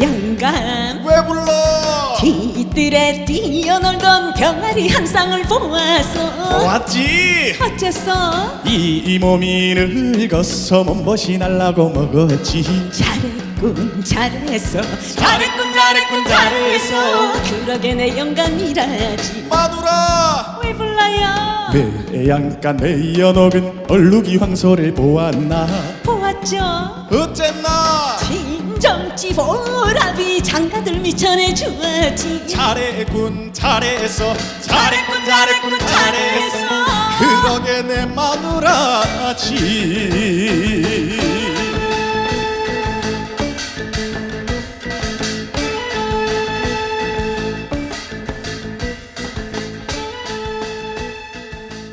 영감 왜 불러? 뒤뜰에 뛰어놀던 병아리 한 쌍을 보아서 왔지? 어째서? 이 몸이 늙어서 몸벗이 날라고 먹었지. 잘했군 잘했어. 잘했군 잘했군 잘했어. 그러게 내 영감이라지. 마누라! 왜 불러요? 외양간 내 연옥은 얼룩이 황소를 보았나? 보았죠. 어쨌나 보라비 장가들 미천해 주었지 잘했군 잘했어. 잘했군 잘했군 잘했어. 그러게 내 마누라지